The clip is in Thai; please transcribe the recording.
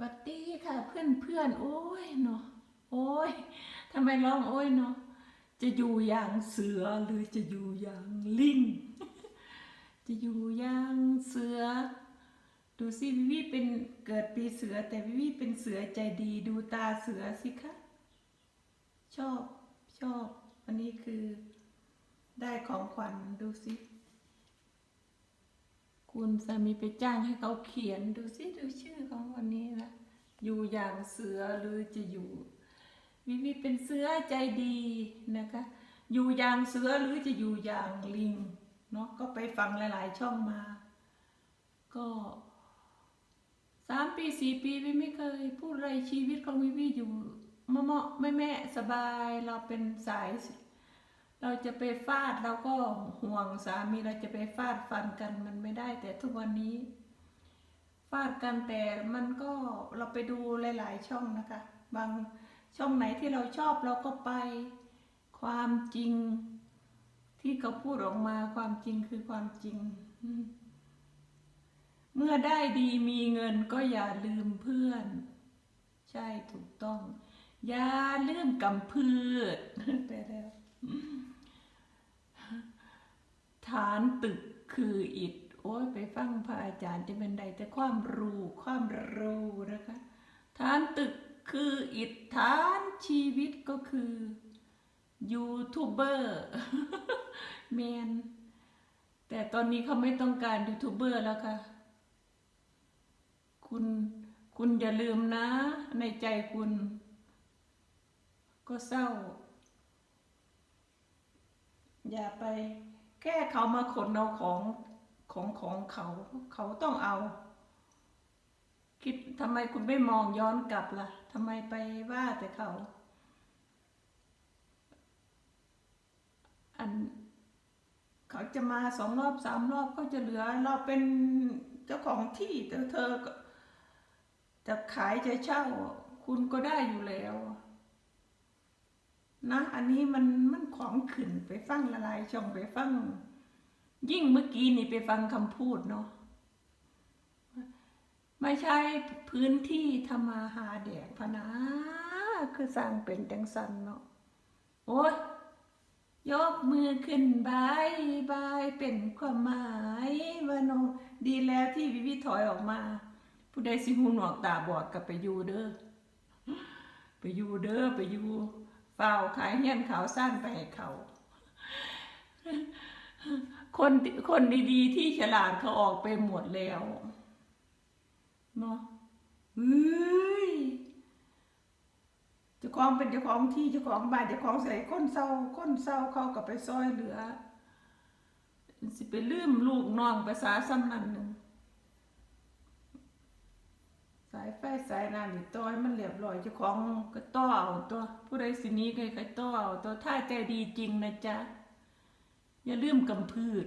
วัดดีค่ะเพื่อนเพื่อนๆโอ้ยเนาะโอ้ยทำไมร้องโอ้ยเนาะจะอยู่อย่างเสือหรือจะอยู่อย่างลิงจะอยู่อย่างเสือ ดูสิวิวีเป็นเกิดปีเสือ แต่วิวีเป็นเสือใจดีดูตาเสือสิคะ ชอบชอบ อันนี้คือได้ของขวัญดูสิ คุณสามีไปจ้างให้เขาเขียนดูสิดูชื่อของวันนี้นะอยู่อย่างเสือหรือจะอยู่วิวีเป็นเสือใจดีนะคะ อยู่อย่างเสือหรือจะอยู่อย่างลิงเนาะก็ไปฟังหลาย ๆ ช่องมา ก็สามปีสี่ปีวิไม่เคย พูดอะไรชีวิตของวิวีอยู่มะเมาะแม่แม่สบายเราเป็นสาย เราจะไปฟาดเราก็ห่วงสามีเราจะไปฟาดฟันกันมันไม่ได้ แต่ทุกวันนี้ ฟาดกันแต่มันก็เราไปดูหลาย ๆ ช่องนะคะ บางช่องไหนที่เราชอบเราก็ไปความจริง ที่เขาพูดออกมาความจริงคือความจริง เมื่อได้ดีมีเงินก็อย่าลืมเพื่อน ใช่ถูกต้อง อย่าลืมกำพืชแต่แล้วานตึกคืออิฐโอ้ยไปฟังพระอาจารย์จะเป็นใดแต่ความรู้ความรู้นะคะฐานตึกคืออิฐฐานชีวิตก็คือยูทูบเบอร์แมนแต่ตอนนี้เขาไม่ต้องการยูทูบเบอร์แล้วค่ะ คุณคุณอย่าลืมนะ ในใจคุณ ก็เศร้า อย่าไป แค่เขามาขนเอาของของของเขา เขาต้องเอา คิดทำไมคุณไม่มองย้อนกลับล่ะทำไมไปว่าแต่เขา อัน เขาจะมาสองรอบสามรอบก็จะเหลือเราเป็นเจ้าของที่แต่เธอก็จะขายจะเช่า คุณก็ได้อยู่แล้ว นะ อันนี้มันมัน ของขึ้นไปฟังละลายช่องไปฟัง ยิ่งเมื่อกี้นี่ไปฟังคำพูดเนาะไม่ใช่พื้นที่ทำมาหาแดกพนะคือสร้างเป็นจังสันเนาะโอ้ยยกมือขึ้นบายบายเป็นความหมายว่าเนาะดีแล้วที่วิวิถอยออกมา ผู้ใดสิหูหนวกตาบอดกับไปอยู่เด้อไปอยู่เด้อไปอยู่ เฝ้าขายเฮี้ยนขาวสั้นไปให้เขา คนคนดีๆ ที่ฉลาดเขาออกไปหมดแล้วเนาะเฮ้ยจ้าของเป็นจ้าของที่จ้าของบ้านจ้าของใส่คนเศร้าคนเศร้าเขาก็ไปซอยเหลือ สิไปลืมลูกน้องภาษาซ้ำนั่นหนึ่ง สายไฟสายน้ำนี่ต่อให้มันเรียบร้อยเจ้าของก็ต่อเอาตัว ผู้ใดสินี้ใครๆต่อเอาตัวถ้าใจดีจริงนะจ๊ะ อย่าลืมกำพืช